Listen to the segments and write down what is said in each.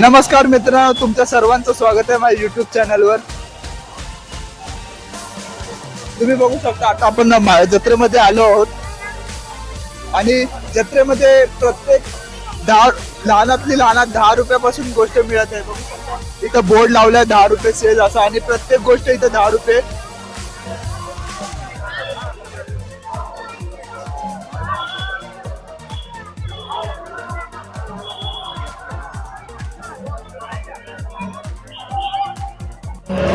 नमस्कार मित्रांनो तुमच्या सर्वांचं स्वागत आहे माझ्या युट्यूब चॅनलवर तुम्ही बघू शकता आता आपण जत्रेमध्ये आलो आहोत आणि जत्रेमध्ये प्रत्येक दहा लहानातली लहानात दहा रुपयापासून गोष्ट मिळत आहे बघू शकता. इथं बोर्ड लावलाय दहा रुपये सेल असा आणि प्रत्येक गोष्ट इथं दहा रुपये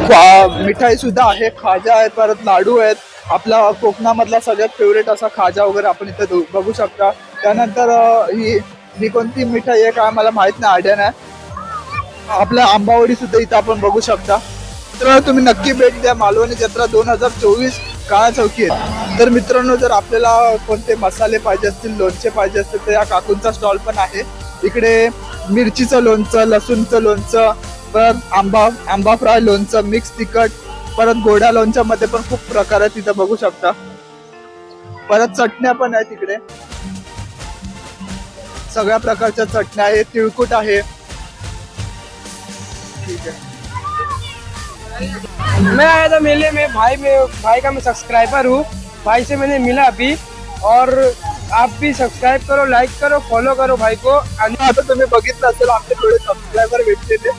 मिठाई सुद्धा आहे खाजा आहेत परत लाडू आहेत. आपला कोकणामधला सगळ्यात फेवरेट असा खाजा वगैरे आपण इथं बघू शकता. त्यानंतर ही ही कोणती मिठाई आहे काय मला माहीत नाही आयडिया नाही. आपल्या आंबावडी सुद्धा इथं आपण बघू शकता. तर तुम्ही नक्की भेट द्या. मालवणी जत्रा दोन हजार चोवीस काळा चौकी आहे. तर मित्रांनो जर आपल्याला कोणते मसाले पाहिजे असतील लोणचे पाहिजे असतील तर या काकूंचा स्टॉल पण आहे. इकडे मिरचीचं लोणचं लसूणचं लोणचं परत आंबा आंबा फ्राय लोणचं मिक्स तिखट परत गोड्या लोणच्या मध्ये पण खूप प्रकार आहेत तिथं बघू शकता. परत चटण्या पण आहेत तिकडे. सगळ्या प्रकारच्या चटण्या आहेत तिळकुट आहे. ठीक आहे. मैं आया था मेले में भाई में भाई का मैं सब्सक्राइबर हूँ। भाई से मैंने मिला अभी और आप भी सब्सक्राइब करो लाइक करो फॉलो करो भाई को। आणि आता तुम्ही बघितलं असेल आमचे थोडे सबस्क्रायबर भेटलेले.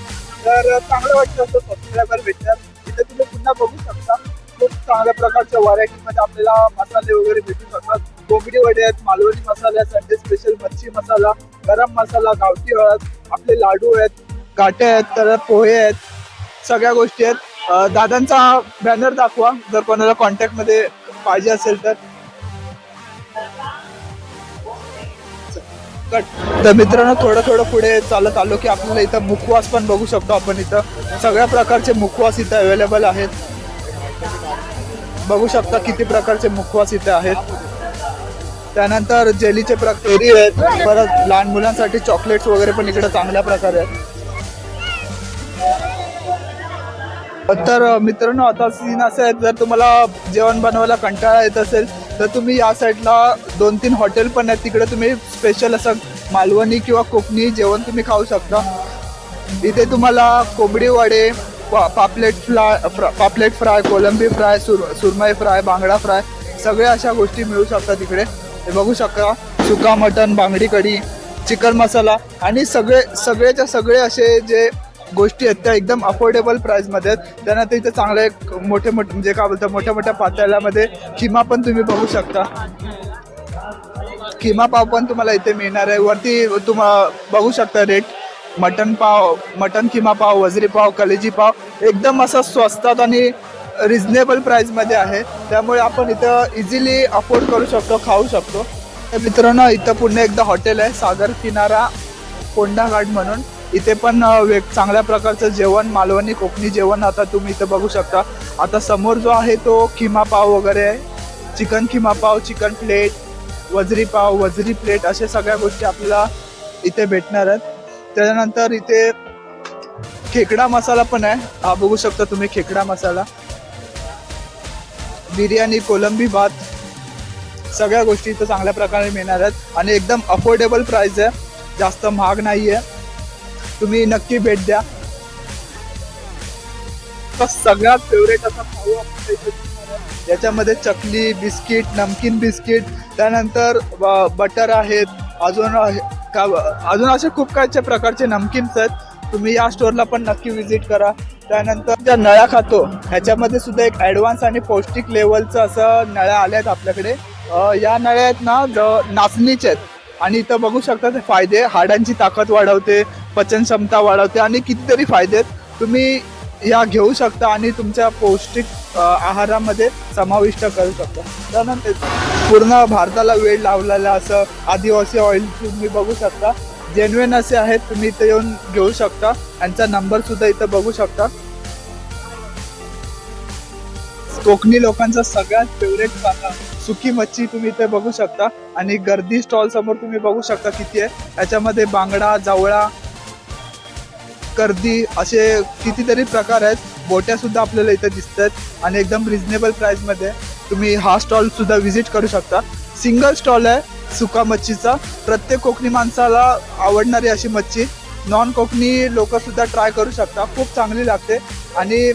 तर चांगलं वाटतं असं सबस्क्रायबर भेटतात तिथे तुम्ही पुन्हा बघू शकता. खूप चांगल्या प्रकारच्या व्हरायटीमध्ये आपल्याला मसाले वगैरे भेटू शकतात. कोंबडी वडे आहेत मालवणी मसाले आहेत संडे स्पेशल मच्छी मसाला गरम मसाला गावठी हळद आपले लाडू आहेत गाठे आहेत तर पोहे आहेत. सगळ्या गोष्टी आहेत. दादांचा बॅनर दाखवा. जर कोणाला कॉन्टॅक्टमध्ये पाहिजे असेल तर. कट. तर मित्रांनो थोडं थोडं पुढे चालत आलो की आपल्याला इथं मुखवास पण बघू शकतो आपण इथं. सगळ्या प्रकारचे मुखवास इथं अवेलेबल आहेत. बघू शकता किती प्रकारचे मुखवास इथे आहेत. त्यानंतर जेलीचे प्रकार आहेत. परत लहान मुलांसाठी चॉकलेट्स वगैरे पण इकडे चांगल्या प्रकारे आहेत. तर मित्रांनो आता सीन असं आहे जर तुम्हाला जेवण बनवायला कंटाळा येत असेल तर तुम्ही या साईडला दोन तीन हॉटेल पण आहेत. तिकडे तुम्ही स्पेशल असं मालवणी किंवा कोकणी जेवण तुम्ही खाऊ शकता. इथे तुम्हाला कोंबडी वडे पा- पापलेट फ्राय फ्रा- पापलेट फ्राय कोलंबी फ्राय सुर सुरमई फ्राय बांगडा फ्राय सगळ्या अशा गोष्टी मिळू शकतात तिकडे. हे बघू शकता सुका मटन बांगडी कढी चिकन मसाला आणि सगळे सगळेच्या सगळे असे जे गोष्टी आहेत त्या एकदम अफोर्डेबल प्राईसमध्ये आहेत. त्यांना ते इथे चांगले मोठे मोठे म्हणजे काय बोलतात मोठ्या मोठ्या पातळ्यामध्ये किमा पण तुम्ही बघू शकता. किमा पाव पण तुम्हाला इथे मिळणार आहे. वरती तुम्हा बघू शकता रेट मटन पाव मटन किमा पाव वजरी पाव कलेजी पाव एकदम असं स्वस्तात आणि रिझनेबल प्राईजमध्ये आहे. त्यामुळे आपण इथं इझिली अफोर्ड करू शकतो खाऊ शकतो. तर मित्रांनो इथं पुन्हा एकदा हॉटेल आहे सागर किनारा कोंडा घाट म्हणून. इथे पण वेग चांगल्या प्रकारचं जेवण मालवणी कोकणी जेवण आता तुम्ही इथं बघू शकता. आता समोर जो आहे तो खिमा पाव वगैरे आहे. चिकन खिमा पाव चिकन प्लेट वजरी पाव वजरी प्लेट अशा सगळ्या गोष्टी आपल्याला इथे भेटणार आहेत. त्याच्यानंतर इथे खेकडा मसाला पण आहे. हा बघू शकता तुम्ही खेकडा मसाला. बिर्याणी कोलंबी भात सगळ्या गोष्टी इथं चांगल्या प्रकारे मिळणार आहेत. आणि एकदम अफोर्डेबल प्राईस आहे. जास्त महाग नाही आहे तुम्ही नक्की भेट द्या. तर सगळ्यात फेवरेट असा खाऊ आपण याच्यामध्ये चकली बिस्किट नमकीन बिस्किट त्यानंतर ब- बटर आहेत अजून आहे- का अजून असे खूप काहीचे प्रकारचे नमकीन्स आहेत. तुम्ही या स्टोअरला पण नक्की व्हिजिट करा. त्यानंतर ज्या नळ्या खातो ह्याच्यामध्ये सुद्धा एक ॲडव्हान्स आणि पौष्टिक लेवलचं असं नळ्या आल्या आहेत आपल्याकडे या नळ्या आहेत ना नाचणीचे आहेत. आणि इथं बघू शकता ते फायदे हाडांची ताकद वाढवते पचन क्षमता वाढवते आणि कितीतरी फायदे आहेत. तुम्ही या घेऊ शकता आणि तुमच्या पौष्टिक आहारामध्ये समाविष्ट करू शकता. त्यानंतर पूर्ण भारताला वेळ लावलेला असं आदिवासी ऑइल तुम्ही बघू शकता. जेन्युन असे आहेत तुम्ही इथे येऊन घेऊ शकता. यांचा नंबर सुद्धा इथं बघू शकता. कोकणी लोकांचा सगळ्यात फेवरेट खाना. सुकी मच्छी तुम्ही इथे बघू शकता आणि गर्दी स्टॉल समोर तुम्ही बघू शकता किती आहे. याच्यामध्ये बांगडा जावळा कर्दी असे कितीतरी प्रकार आहेत. बोट्या सुद्धा आपल्याला इथे दिसत आहेत आणि एकदम रिजनेबल प्राइसमध्ये तुम्ही हा स्टॉल सुद्धा व्हिजिट करू शकता. सिंगल स्टॉल आहे सुका मच्छीचा. प्रत्येक कोकणी माणसाला आवडणारी अशी मच्छी. नॉन कोकणी लोक सुद्धा ट्राय करू शकता. खूप चांगली लागते. आणि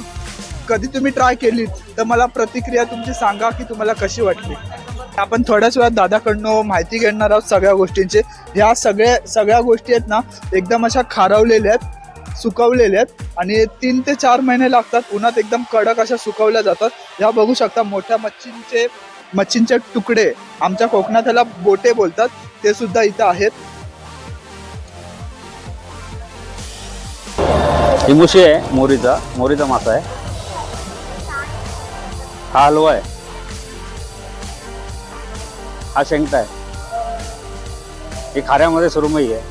कधी तुम्ही ट्राय केली तर मला प्रतिक्रिया तुमची सांगा की तुम्हाला कशी वाटली. आपण थोड्याच वेळात दादाकडनं माहिती घेणार आहोत सगळ्या गोष्टींची. ह्या सगळ्या सगळ्या गोष्टी आहेत ना एकदम अशा खारवलेल्या आहेत सुकवलेल्या आहेत आणि तीन ते चार महिने लागतात उन्हात एकदम कडक अशा सुकवल्या जातात. ह्या बघू शकता मोठ्या मच्छींचे मच्छींचे तुकडे आमच्या कोकणात ह्याला बोटे बोलतात ते सुद्धा इथं आहेत. ही मुशी आहे मोरीचा मोरीचा मासा आहे. हा हलवा आहे हा शेंगटा आहे. हे खाऱ्यामध्ये सुरमई आहे.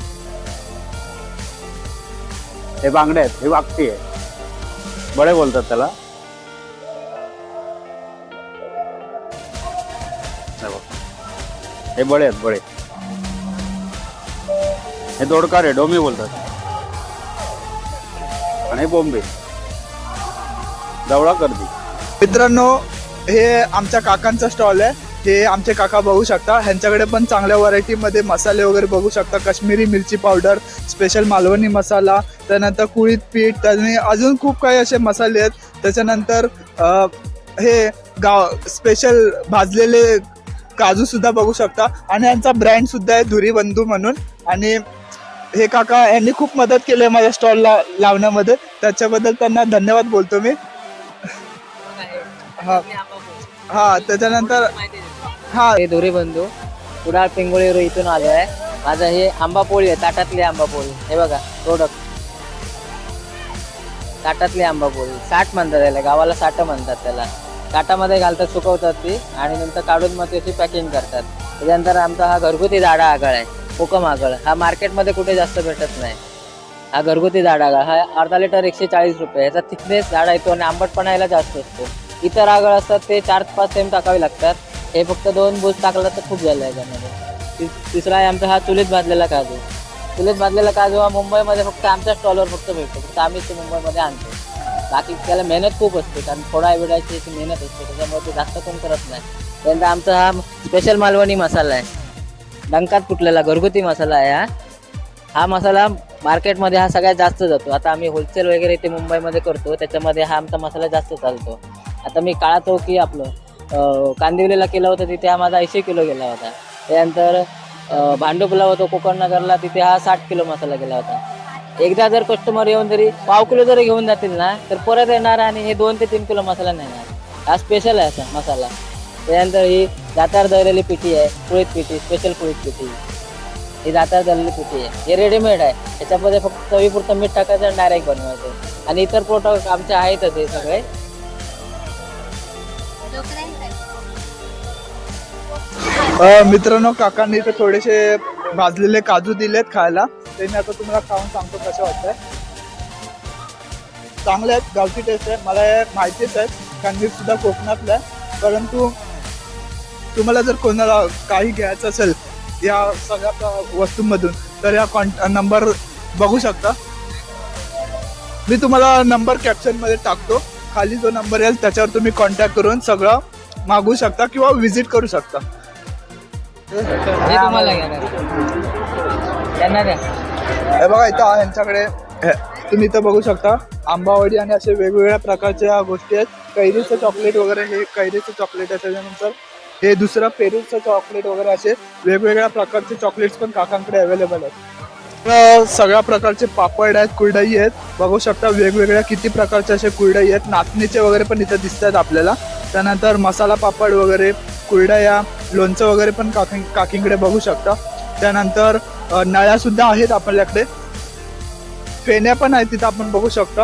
हे बांगडे आहेत हे वागती आहे. बडे बोलतात त्याला. हे बळे बडे आहेत बळे हे दोडकार आहे डोमी बोलतात. आणि बोंबे. दवळा करदी मित्रांनो हे आमच्या काकांचा स्टॉल आहे. हे आमचे काका बघू शकता. ह्यांच्याकडे पण चांगल्या व्हरायटीमध्ये मसाले वगैरे बघू शकता. काश्मीरी मिरची पावडर स्पेशल मालवणी मसाला त्यानंतर कुळीत पीठ त्याने अजून खूप काही असे मसाले आहेत. त्याच्यानंतर हे गाव स्पेशल भाजलेले काजू सुद्धा बघू शकता. आणि यांचा ब्रँड सुद्धा आहे धुरी बंधू म्हणून. आणि हे काका यांनी खूप मदत केली आहे माझ्या स्टॉलला लावण्यामध्ये. त्याच्याबद्दल त्यांना धन्यवाद बोलतो मी. हा हा त्याच्यानंतर हा. हे दोरे बंधू कुडाळ पिंगोळी इथून आलो आहे माझं हे आंबा पोळी आहे ताटातली आंबा पोळी हे बघा प्रोडक्ट ताटातली आंबा पोळी साठ म्हणतात त्याला गावाला साठ म्हणतात त्याला. ताटामध्ये घालतात सुकवतात ती आणि नंतर काढून मग त्याची पॅकिंग करतात. त्याच्यानंतर आमचा हा घरगुती दाडा आगळ आहे कोकम आगळ. हा मार्केटमध्ये कुठे जास्त भेटत नाही. हा घरगुती दाडा आगळ. हा अर्धा लिटर एकशे चाळीस रुपये ह्याचा थिकनेस झाडा येतो आणि आंबटपणा याला जास्त असतो. इतर आगळ असतात ते चार पाच सेम टाकावे लागतात. हे फक्त दोन बूज टाकलं तर खूप झालं याच्यामध्ये. तिसरा आहे आमचा हा चुलीत भाजलेला काजू. चुलीत भाजलेला काजू हा मुंबईमध्ये फक्त आमच्या स्टॉलवर फक्त भेटतो. फक्त आम्हीच ते मुंबईमध्ये आणतो. बाकी त्याला मेहनत खूप असते कारण थोडा वेळाची मेहनत असते त्याच्यामुळे ते जास्त कोण करत नाही. त्यानंतर आमचा हा स्पेशल मालवणी मसाला आहे. डंकात फुटलेला घरगुती मसाला आहे हा? हा मसाला मार्केटमध्ये हा सगळ्यात जास्त जातो. आता आम्ही होलसेल वगैरे इथे मुंबईमध्ये करतो त्याच्यामध्ये हा आमचा मसाला जास्त चालतो. आता मी काळा चौकी आपलं कांदिवलीला केला होता तिथे हा माझा ऐंशी किलो गेला होता. त्यानंतर भांडुपला होतो कोकण नगरला तिथे हा साठ किलो मसाला गेला होता. एकदा जर कस्टमर येऊन जरी पाव किलो जरी घेऊन जातील ना तर परत येणार आणि हे दोन ते तीन किलो मसाला नेणार हा स्पेशल आहे असा मसाला. त्यानंतर ही दातार दळलेली पिठी आहे पुळीत पिठी स्पेशल पुळीत पिठी. ही दातार दळलेली पिठी आहे. हे रेडीमेड आहे. त्याच्यामध्ये फक्त चवीपुरतं मीठ टाकायचं आणि डायरेक्ट बनवायचं. आणि इतर प्रोडक्ट आमचे आहेतच ते सगळे. मित्रांनो काकांनी इथे थोडेसे भाजलेले काजू दिलेत खायला. ते मी आता तुम्हाला खाऊन सांगतो कसं वाटतंय. चांगले आहेत गावची टेस्ट आहे. मला माहितीच आहे कारण मी सुद्धा कोकणातला आहे. परंतु तुम्हाला जर कोणाला काही घ्यायचं असेल या सगळ्या वस्तूंमधून तर या कॉन्ट नंबर बघू शकता. मी तुम्हाला नंबर कॅप्शनमध्ये टाकतो. खाली जो नंबर येईल त्याच्यावर तुम्ही कॉन्टॅक्ट करून सगळं मागू शकता किंवा व्हिजिट करू शकता. हे तुम्हाला घेणार. त्यांना द्या हे बघा इथं यांच्याकडे. तुम्ही इथं बघू शकता. आंबावडी आणि असे वेगवेगळ्या प्रकारच्या गोष्टी आहेत. कैरीचं चॉकलेट वगैरे हे कैरीचं चॉकलेट आहे त्याच्यानंतर. हे दुसरं पेरूचं चॉकलेट वगैरे असे वेगवेगळ्या प्रकारचे चॉकलेट्स पण काकांकडे अवेलेबल आहेत. सगळ्या प्रकारचे पापड आहेत कुरडई आहेत. बघू शकता वेगवेगळ्या किती प्रकारचे असे कुरडई आहेत. नाचणीचे वगैरे पण इथं दिसत आहेत आपल्याला. त्यानंतर मसाला पापड वगैरे कुरडया लोणचं वगैरे पण काकी काकींकडे बघू शकता. त्यानंतर नळ्या सुद्धा आहेत आपल्याकडे. फेण्या पण आहेत तिथं आपण बघू शकता.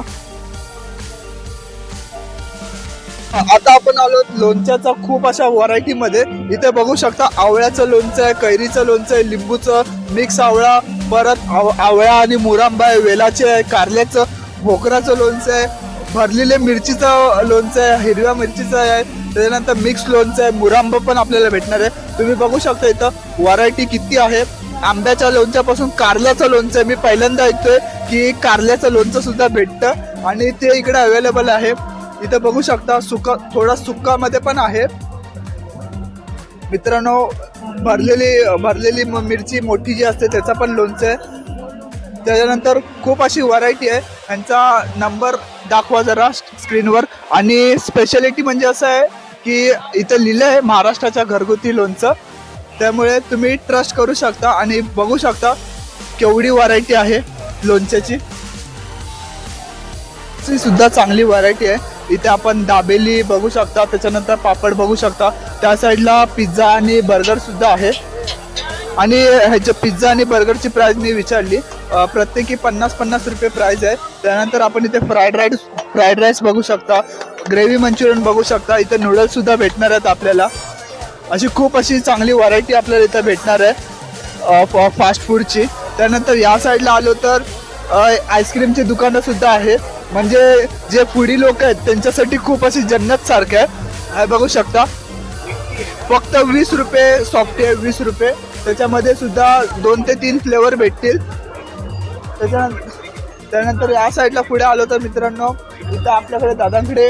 आता आपण आलो लोणच्याचा खूप अशा व्हरायटी मध्ये. इथे बघू शकता आवळ्याचं लोणचं आहे कैरीचं लोणचं आहे लिंबूचं मिक्स आवळा परत आव- आवळा आणि मुरांबा आहे वेलाचे आहे कारल्याचं भोकराचं लोणचं आहे भरलेले मिरचीचं लोणचं आहे हिरव्या मिरचीचं आहे त्याच्यानंतर मिक्स लोणचं आहे मुरांबा पण आपल्याला भेटणार आहे. तुम्ही बघू शकता इथं व्हरायटी किती आहे. आंब्याच्या लोणच्यापासून कारल्याचं लोणचं आहे. मी पहिल्यांदा ऐकतोय की कारल्याचं लोणचं सुद्धा भेटतं आणि ते इकडे अवेलेबल आहे. इथं बघू शकता सुका थोडा सुक्कामध्ये पण आहे. मित्रांनो भरलेली भरलेली म- मिरची मोठी जी असते त्याचा पण लोणचं आहे. त्याच्यानंतर खूप अशी व्हरायटी आहे. यांचा नंबर दाखवा जरा स्क्रीनवर आणि स्पेशालिटी म्हणजे असं आहे की इथं लिहिलं आहे महाराष्ट्राच्या घरगुती लोणचं. त्यामुळे तुम्ही ट्रस्ट करू शकता आणि बघू शकता केवढी व्हरायटी आहे लोणच्याची. सुद्धा चांगली व्हरायटी आहे. इथे आपण दाबेली बघू शकता त्याच्यानंतर पापड बघू शकता. त्या साईडला पिझ्झा आणि बर्गर सुद्धा आहे. आणि ह्याच्या पिझ्झा आणि बर्गरची प्राइस मी विचारली. प्रत्येकी पन्नास पन्नास रुपये प्राईज आहे. त्यानंतर आपण इथे फ्राईड राईस फ्राईड राईस बघू शकता. ग्रेव्ही मंचुरियन बघू शकता. इथे नूडल्स सुद्धा भेटणार आहेत आपल्याला. अशी खूप अशी चांगली व्हरायटी आपल्याला इथं भेटणार आहे फास्ट फूडची त्यानंतर या साईडला आलो तर आईस्क्रीमची दुकानं सुद्धा आहे म्हणजे जे फुडी लोक आहेत त्यांच्यासाठी खूप अशी जन्नत सारखं आहे. हे बघू शकता. फक्त वीस रुपये सॉफ्ट आहे वीस रुपये. त्याच्यामध्ये सुद्धा दोन ते तीन फ्लेवर भेटतील. त्याच्या त्यानंतर या साईडला पुढे आलो तर मित्रांनो इथं आपल्याकडे दादांकडे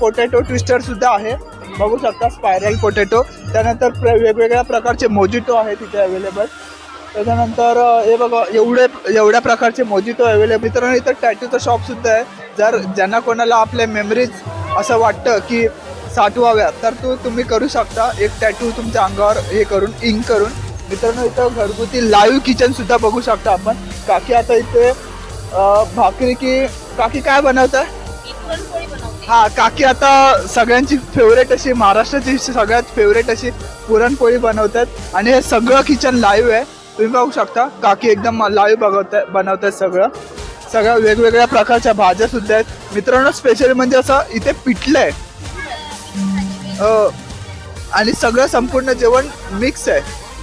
पोटॅटो ट्विस्टर सुद्धा आहे. बघू शकता स्पायरल पोटॅटो त्यानंतर प्र- वेगवेगळ्या प्रकारचे मोजिटो आहेत तिथे अवेलेबल त्याच्यानंतर हे बघा एवढे एवढ्या प्रकारचे मोजिटो अवेलेबल मित्रांनो इथं टॅटूचं शॉप सुद्धा आहे. जर ज्यांना कोणाला आपल्या मेमरीज असं वाटतं की साठवाव्या तर तो तुम्ही करू शकता. एक टॅटू तुमच्या अंगावर हे करून इंक करून. मित्रांनो इथं घरगुती लाईव्ह किचन सुद्धा बघू शकता आपण. काकी आता इथे भाकरी की काकी काय बनवत? आहे हा काकी आता सगळ्यांची फेवरेट अशी महाराष्ट्राची सगळ्यात फेवरेट अशी पुरणपोळी बनवतात. आणि हे सगळं किचन लाईव्ह आहे. तुम्ही बघू शकता काकी एकदम लाईव्ह बघवताय बनवतात सगळं. सगळ्या वेगवेगळ्या प्रकारच्या भाज्या सुद्धा आहेत. मित्रांनो स्पेशल म्हणजे असं इथे पिठलं आहे हो. आणि सगळं संपूर्ण जेवण मिक्स आहे.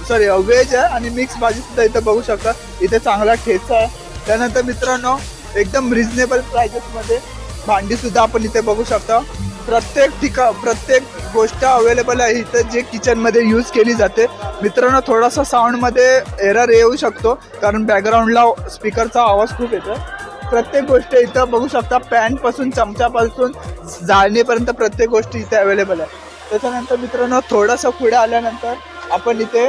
सॉरी व्हेज आहे आणि मिक्स भाजी सुद्धा इथे बघू शकता. इथे चांगला ठेचा आहे. त्यानंतर मित्रांनो एकदम रिजनेबल प्राइजेसमध्ये भांडी सुद्धा आपण इथे बघू शकता. प्रत्येक ठिका प्रत्येक गोष्ट अवेलेबल आहे. इथं जे किचनमध्ये यूज केली जाते. मित्रांनो थोडासा साऊंडमध्ये एरर येऊ शकतो. कारण बॅकग्राऊंडला स्पीकरचा आवाज खूप येतो प्रत्येक गोष्ट इथं बघू शकता. पॅनपासून चमच्यापासून जाळणीपर्यंत प्रत्येक गोष्ट इथे अवेलेबल आहे. त्याच्यानंतर मित्रांनो थोडंसं पुढे आल्यानंतर आपण इथे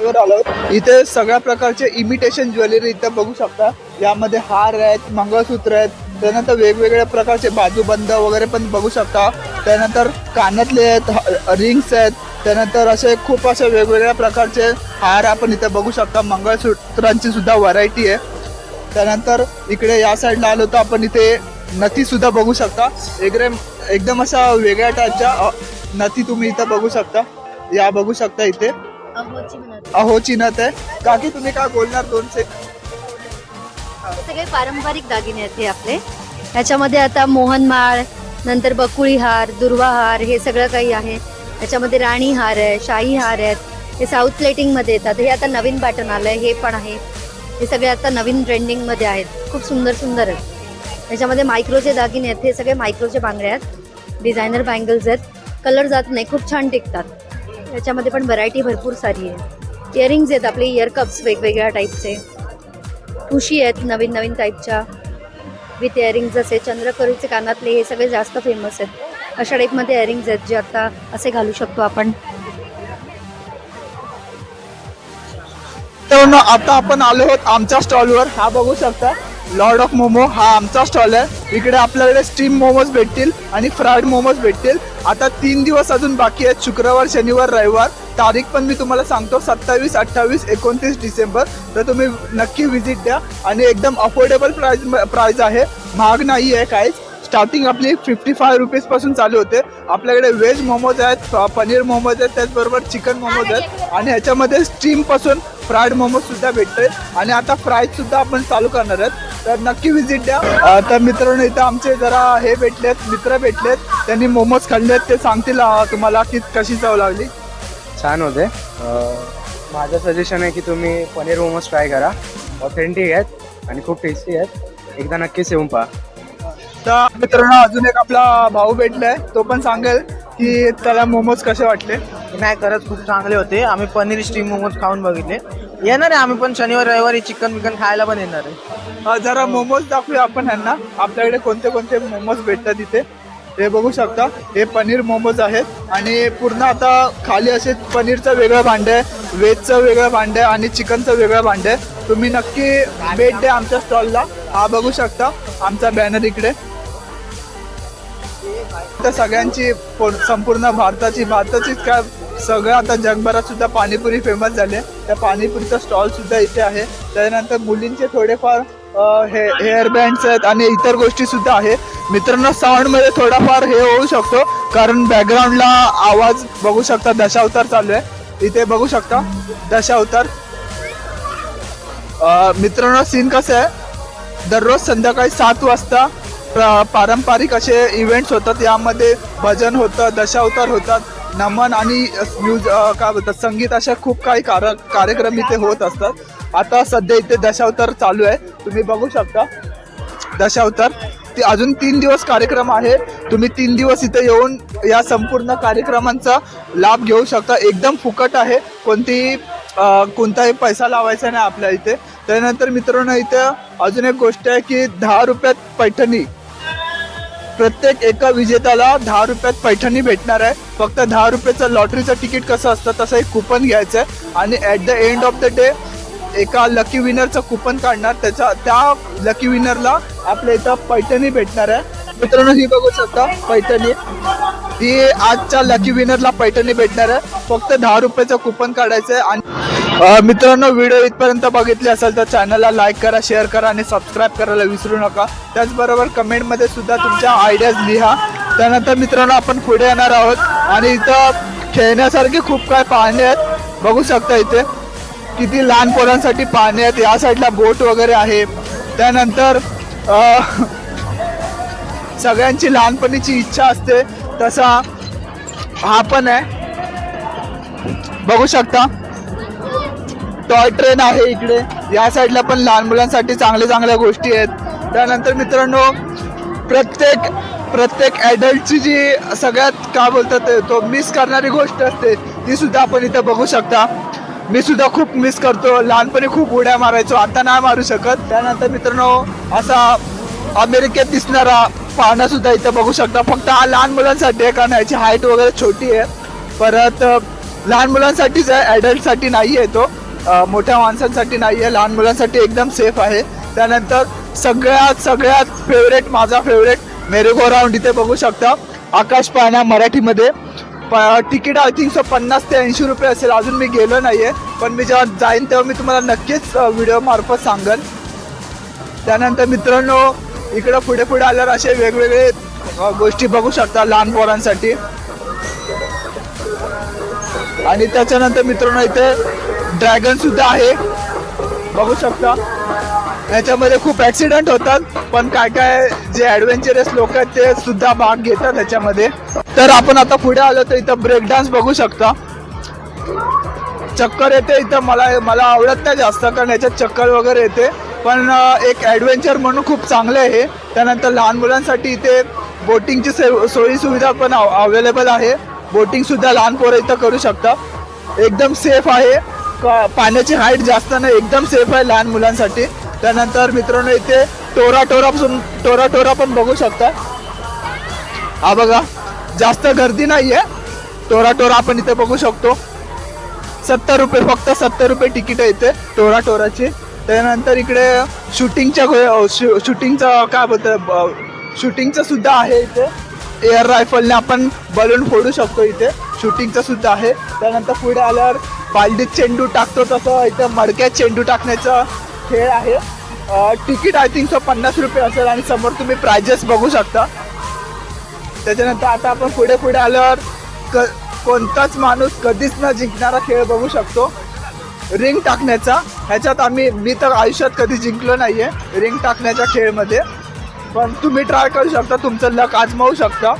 वर आलो इथे सगळ्या प्रकारचे इमिटेशन ज्वेलरी इथं बघू शकता. यामध्ये हार आहेत मंगळसूत्र आहेत. त्यानंतर वेगवेगळ्या प्रकारचे बाजूबंद वगैरे पण बघू शकता. त्यानंतर कानातले आहेत रिंग्स आहेत. त्यानंतर असे खूप असे वेगवेगळ्या प्रकारचे हार आपण इथे बघू शकता. मंगळसूत्रांची सुद्धा व्हरायटी आहे. त्यानंतर इकडे या साईडला आलो तर आपण इथे नथी सुद्धा बघू शकता. एकदम एकदम अशा वेगळ्या टाईपच्या नथी तुम्ही इथं बघू शकता. या बघू शकता इथे. अहोची नथ. आहे. काकी तुम्ही काय बोलणार दोनशे? हे सगळे पारंपरिक दागिने आहेत हे आपले. ह्याच्यामध्ये आता मोहनमाळ नंतर बकुळी हार दुर्वा हार हे सगळं काही आहे. याच्यामध्ये राणी हार आहे शाही हार आहेत. हे साऊथ प्लेटिंगमध्ये येतात. हे आता नवीन पॅटर्न आलं आहे हे पण आहे. हे सगळे आता नवीन ट्रेंडिंगमध्ये आहेत. खूप सुंदर सुंदर आहेत. याच्यामध्ये मायक्रोचे दागिने आहेत. हे सगळे मायक्रोचे बांगड्या आहेत. डिझायनर बँगल्स आहेत. कलर जात नाही. खूप छान टिकतात. याच्यामध्ये पण व्हरायटी भरपूर सारी आहे. इयरिंग्स आहेत आपले इयर कप्स वेगवेगळ्या टाईपचे खुशी आहेत नवीन नवीन टाईपच्या विथ इयरिंग्ज असे चंद्रकोरीचे कानातले हे सगळे जास्त फेमस आहेत. अशा टाईपमध्ये इयरिंग्ज आहेत जे आता असे घालू शकतो आपण. तर आता आपण आलो आहोत आमच्या स्टॉलवर हा बघू शकता लॉर्ड ऑफ मोमो हा आमचा स्टॉल आहे. इकडे आपल्याकडे स्टीम मोमोज भेटतील आणि फ्राईड मोमोज भेटतील. आता तीन दिवस अजून बाकी आहेत शुक्रवार शनिवार रविवार. तारीख पण मी तुम्हाला सांगतो सत्तावीस अठ्ठावीस एकोणतीस डिसेंबर. तर तुम्ही नक्की व्हिजिट द्या. आणि एकदम अफोर्डेबल प्राइस प्राईज आहे. महाग नाही आहे काहीच. स्टार्टिंग आपली फिफ्टी फाय रुपीजपासून चालू होते. आपल्याकडे व्हेज मोमोज आहेत पनीर मोमोज आहेत त्याचबरोबर चिकन मोमोज आहेत. आणि ह्याच्यामध्ये स्टीमपासून फ्राईड मोमोज सुद्धा भेटते आणि आता फ्राईज सुद्धा आपण चालू करणार आहेत. तर नक्की व्हिजिट द्या. तर मित्रांनो इथं आमचे जरा हे भेटलेत मित्र भेटलेत. त्यांनी मोमोज खाल्लेत. ते सांगतील तुम्हाला की कशी चव लागली. छान होते. माझं सजेशन आहे की तुम्ही पनीर मोमोज ट्राय करा. ऑथेंटिक आहेत आणि खूप टेस्टी आहेत. एकदा नक्कीच येऊन पहा. तर मित्रांनो अजून एक आपला भाऊ भेटलाय. तो पण सांगेल की त्याला मोमोज कसे वाटले. नाही खरंच खूप चांगले होते. आम्ही पनीर स्टीम मोमोज खाऊन बघितले. येणार आहे आम्ही पण शनिवार रविवारी चिकन बिकन खायला पण येणार आहे. जरा मोमोज दाखवूया आपण ह्यांना. आपल्याकडे कोणते कोणते मोमोज भेटतात इथे? हे बघू शकता. हे पनीर मोमोज आहेत. आणि पूर्ण आता खाली असे पनीरचं वेगळं भांडं आहे. व्हेजचं वेगळं भांडं आहे आणि चिकनचं वेगळं भांडं आहे. तुम्ही नक्की भेट द्या आमच्या स्टॉलला हा बघू शकता. आमचा बॅनर इकडे. तर सगळ्यांची पो- संपूर्ण भारताची भारताचीच काय सगळं आता जगभरात सुद्धा पाणीपुरी फेमस झाले त्या पाणीपुरीचा स्टॉल सुद्धा इथे आहे. त्यानंतर मुलींचे थोडेफार हे हेअर बँड्स आहेत आणि इतर गोष्टी सुद्धा आहे. मित्रांनो साऊंडमध्ये थोडाफार हे होऊ शकतो. कारण बॅकग्राऊंडला आवाज बघू शकता दशावतार चालू आहे. इथे बघू शकता दशावतार मित्रांनो सीन कसं आहे? दररोज संध्याकाळी सात वाजता पारंपरिक असे इव्हेंट्स होतात. यामध्ये भजन होतं दशावतार होतात. नमन आणि म्युज काय बोलतात संगीत अशा खूप काही कार कार्यक्रम इथे होत असतात. आता सध्या इथे दशावतार चालू आहे. तुम्ही बघू शकता. दशावतार ते अजून तीन दिवस कार्यक्रम आहे. तुम्ही तीन दिवस इथे येऊन या संपूर्ण कार्यक्रमांचा लाभ घेऊ शकता. एकदम फुकट आहे. कोणतीही कोणताही पैसा लावायचा नाही आपल्या इथे. त्यानंतर मित्रांनो इथे अजून एक गोष्ट आहे की दहा रुपयात पैठणी. प्रत्येक एका विजेत्याला दहा रुपयात पैठणी भेटणार आहे. फक्त दहा रुपयाचं लॉटरीचं तिकीट कसं असतं तसं एक कुपन घ्यायचं आहे. आणि at the end of the day एका लकी विनरचं कुपन काढणार. त्याच्या त्या लकी विनरला आपल्या इथं पैठणी भेटणार आहे. मित्रांनो ही बघू शकता पैठणी. ही आजच्या लकी विनरला पैठणी भेटणार आहे. फक्त दहा रुपयाचं कुपन काढायचं आहे. आणि मित्रांनो व्हिडिओ इथपर्यंत बघितले असेल तर चॅनलला लाईक करा शेअर करा आणि सबस्क्राईब करायला विसरू नका. त्याचबरोबर कमेंटमध्ये सुद्धा तुमच्या आयडियाज लिहा. त्यानंतर मित्रांनो आपण पुढे येणार आहोत. आणि इथं खेळण्यासारखे खूप काय पाहणे आहेत. बघू शकता इथे. किती लहान पोरांसाठी पाहणे आहेत. या साईडला बोट वगैरे आहे. त्यानंतर सगळ्यांची लहानपणीची इच्छा असते. तसा हा पण आहे. बघू शकता. टॉय ट्रेन आहे इकडे. या साईडला पण लहान मुलांसाठी चांगल्या चांगल्या गोष्टी आहेत. त्यानंतर मित्रांनो प्रत्येक प्रत्येक ॲडल्टची जी सगळ्यात काय बोलतात ते, तो मिस करणारी गोष्ट असते ती सुद्धा आपण इथं बघू शकता. मी सुद्धा खूप मिस करतो. लहानपणी खूप उड्या मारायचो. आता नाही मारू शकत. त्यानंतर मित्रांनो असा अमेरिकेत दिसणारा पाळणा सुद्धा इथं बघू शकता. फक्त हा लहान मुलांसाठी आहे कारण याची हाईट वगैरे छोटी आहे. परत लहान मुलांसाठीच आहे ॲडल्टसाठी नाही आहे तो मोठ्या माणसांसाठी नाही आहे लहान मुलांसाठी एकदम सेफ आहे. त्यानंतर सगळ्यात सगळ्यात फेवरेट माझा फेवरेट मेरेगो राऊंड इथे बघू शकता. आकाश पाळणा मराठीमध्ये. प- तिकीट आय थिंक सो पन्नास ते ऐंशी रुपये असेल. अजून मी गेलो नाही आहे पण मी जेव्हा जाईन तेव्हा मी तुम्हाला नक्कीच व्हिडिओ मार्फत सांगेन त्यानंतर मित्रांनो इकडं पुढे पुढे आल्यावर असे वेगवेगळे गोष्टी बघू शकता लहान पोरांसाठी. आणि त्याच्यानंतर मित्रांनो इथे ड्रॅगन सुद्धा आहे. बघू शकता. याच्यामध्ये खूप ॲक्सिडेंट होतात. पण काय काय जे ॲडव्हेंचरस लोक आहेत ते सुद्धा भाग घेतात त्याच्यामध्ये तर आपण आता पुढे आलो तर इथं ब्रेक डान्स बघू शकता. चक्कर येते इथं. मला मला आवडत नाही जास्त कारण याच्यात चक्कर वगैरे येते. पण एक ॲडव्हेंचर म्हणून खूप चांगलं आहे त्यानंतर लहान मुलांसाठी इथे बोटिंगची सोयी सुविधा पण अवेलेबल आहे. बोटिंगसुद्धा लहान पोरं इथं करू शकता. एकदम सेफ आहे. पाण्याची हाईट जास्त नाही एकदम सेफ आहे लहान मुलांसाठी. त्यानंतर मित्रांनो इथे टोरा टोरा पासून टोरा टोरा पण बघू शकता. हा बघा जास्त गर्दी नाही आहे टोरा टोरा आपण इथे बघू शकतो. सत्तर रुपये फक्त सत्तर रुपये तिकीट आहे इथे टोरा टोराची. त्यानंतर इकडे शूटिंगच्या शू- शूटिंगचं काय बोलतं शूटिंगचं सुद्धा आहे इथे. एअर रायफलने आपण बलून फोडू शकतो इथे. शूटिंगचं सुद्धा आहे. त्यानंतर पुढे आल्यावर बालदीत चेंडू टाकतो तसं इथं मडक्यात चेंडू टाकण्याचं खेळ आहे. तिकीट आय थिंक सो पन्नास रुपये असेल आणि समोर तुम्ही प्रायजेस बघू शकता. त्याच्यानंतर आता आपण पुढे पुढे आल्यावर क कोणताच माणूस कधीच न जिंकणारा खेळ बघू शकतो. रिंग टाकण्याचा. ह्याच्यात आम्ही मी तर आयुष्यात कधी जिंकलो नाही आहे रिंग टाकण्याच्या खेळमध्ये. पण तुम्ही ट्राय करू शकता. तुमचं लक आजमावू शकता.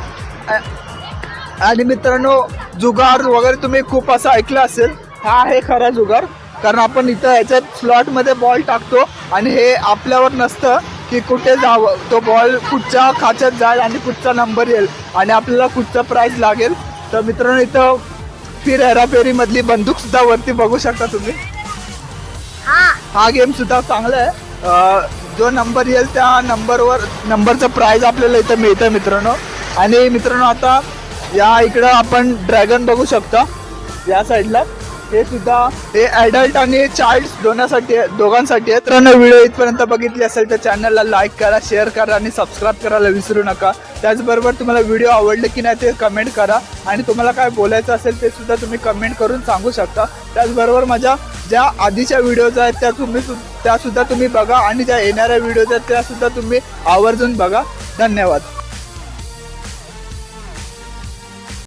आणि मित्रांनो जुगार वगैरे तुम्ही खूप असं ऐकलं असेल. हा आहे खरा जुगार. कारण आपण इथं ह्याच्यात स्लॉटमध्ये बॉल टाकतो आणि हे आपल्यावर नसतं की कुठे जावं. तो बॉल कुठच्या खाच्यात जाईल आणि कुठचा नंबर येईल आणि आपल्याला कुठचा प्राईज लागेल. तर मित्रांनो इथं फिर हेराफेरीमधली बंदूक सुद्धा वरती बघू शकता तुम्ही. हा. गेम सुद्धा चांगला आहे. जो नंबर येईल त्या नंबरवर नंबरचं प्राईज आपल्याला इथं मिळतं मित्रांनो. आणि मित्रांनो आता या इकडं आपण ड्रॅगन बघू शकता. या साईडला हे सुद्धा हे ॲडल्ट आणि चाइल्ड दोन्हीसाठी दोघांसाठी आहेत. तर व्हिडिओ इथपर्यंत बघितली असेल तर चॅनलला लाईक करा शेअर करा आणि सबस्क्राईब करायला विसरू नका. त्याचबरोबर तुम्हाला व्हिडिओ आवडले की नाही ते कमेंट करा. आणि तुम्हाला काय बोलायचं असेल ते सुद्धा तुम्ही कमेंट करून सांगू शकता. त्याचबरोबर माझ्या ज्या आधीच्या व्हिडिओज आहेत त्या तुम्ही सु- तुम्ही बघा. आणि ज्या येणाऱ्या व्हिडिओज आहेत त्यासुद्धा तुम्ही आवर्जून बघा. धन्यवाद.